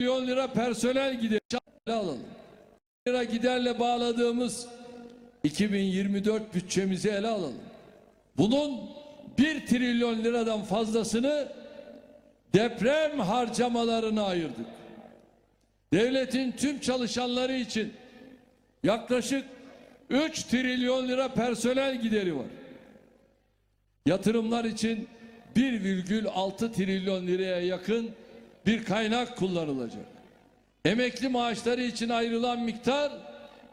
milyon lira personel gideri alalım. Lira giderle bağladığımız 2024 bütçemizi ele alalım. Bunun 1 trilyon liradan fazlasını deprem harcamalarına ayırdık. Devletin tüm çalışanları için yaklaşık 3 trilyon lira personel gideri var. Yatırımlar için 1,6 trilyon liraya yakın bir kaynak kullanılacak. Emekli maaşları için ayrılan miktar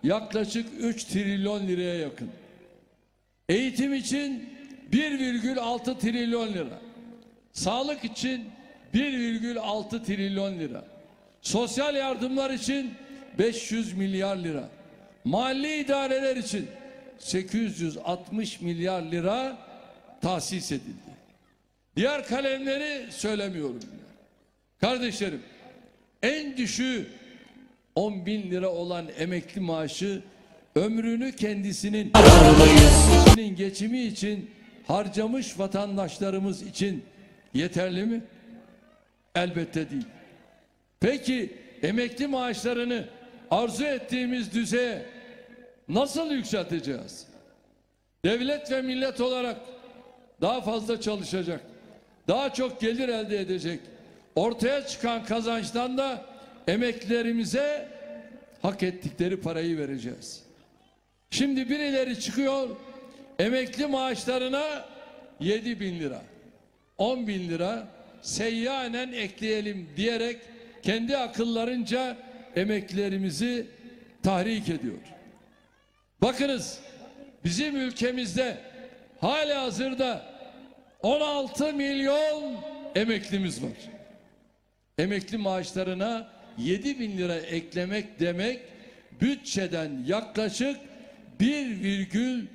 yaklaşık 3 trilyon liraya yakın. Eğitim için 1,6 trilyon lira. Sağlık için 1,6 trilyon lira. Sosyal yardımlar için 500 milyar lira. Mali idareler için 860 milyar lira tahsis edildi. Diğer kalemleri söylemiyorum. Kardeşlerim en düşüğü 10 bin lira olan emekli maaşı ömrünü kendisinin geçimi için harcamış vatandaşlarımız için yeterli mi? Elbette değil. Peki emekli maaşlarını arzu ettiğimiz düzeye nasıl yükselteceğiz? Devlet ve millet olarak daha fazla çalışacak, daha çok gelir elde edecek. Ortaya çıkan kazançtan da emeklilerimize hak ettikleri parayı vereceğiz. Şimdi birileri çıkıyor emekli maaşlarına 7 bin lira, 10 bin lira seyyanen ekleyelim diyerek kendi akıllarınca emeklilerimizi tahrik ediyor. Bakınız bizim ülkemizde hala hazırda 16 milyon emeklimiz var. Emekli maaşlarına 7 bin lira eklemek demek bütçeden yaklaşık 1,4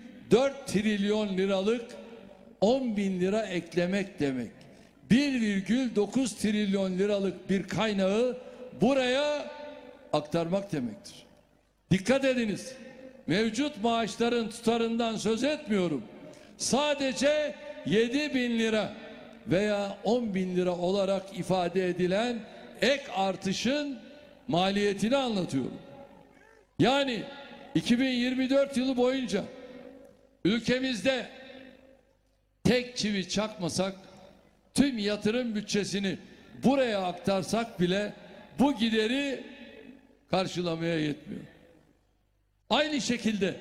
trilyon liralık 10 bin lira eklemek demek. 1,9 trilyon liralık bir kaynağı buraya aktarmak demektir. Dikkat ediniz. Mevcut maaşların tutarından söz etmiyorum. Sadece 7 bin lira veya 10 bin lira olarak ifade edilen ek artışın maliyetini anlatıyorum. Yani 2024 yılı boyunca ülkemizde tek çivi çakmasak tüm yatırım bütçesini buraya aktarsak bile bu gideri karşılamaya yetmiyor. Aynı şekilde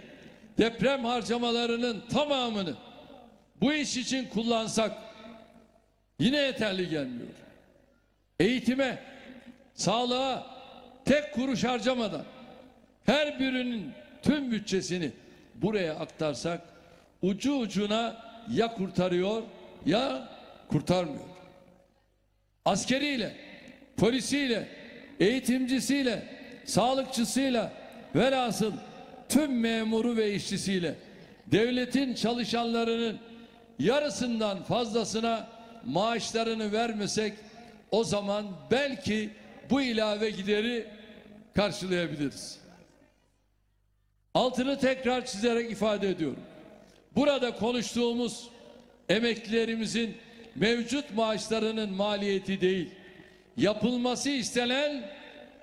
deprem harcamalarının tamamını bu iş için kullansak yine yeterli gelmiyor. Eğitime, sağlığa tek kuruş harcamadan her birinin tüm bütçesini buraya aktarsak ucu ucuna ya kurtarıyor ya kurtarmıyor. Askeriyle, polisiyle, eğitimcisiyle, sağlıkçısıyla velhasıl tüm memuru ve işçisiyle devletin çalışanlarının yarısından fazlasına maaşlarını vermesek o zaman belki bu ilave gideri karşılayabiliriz. Altını tekrar çizerek ifade ediyorum. Burada konuştuğumuz emeklilerimizin mevcut maaşlarının maliyeti değil, yapılması istenen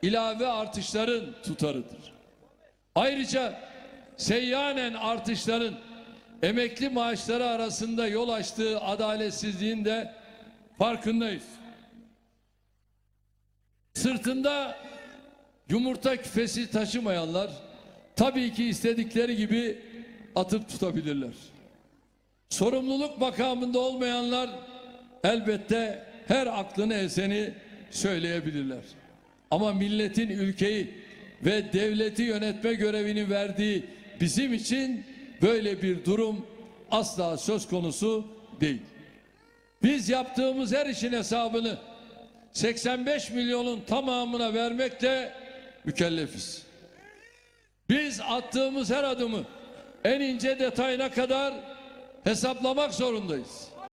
ilave artışların tutarıdır. Ayrıca seyyanen artışların emekli maaşları arasında yol açtığı adaletsizliğin de farkındayız. Sırtında yumurta küfesi taşımayanlar tabii ki istedikleri gibi atıp tutabilirler. Sorumluluk makamında olmayanlar elbette her aklını eseni söyleyebilirler. Ama milletin ülkeyi ve devleti yönetme görevini verdiği bizim için böyle bir durum asla söz konusu değil. Biz yaptığımız her işin hesabını 85 milyonun tamamına vermekle mükellefiz. Biz attığımız her adımı en ince detayına kadar hesaplamak zorundayız.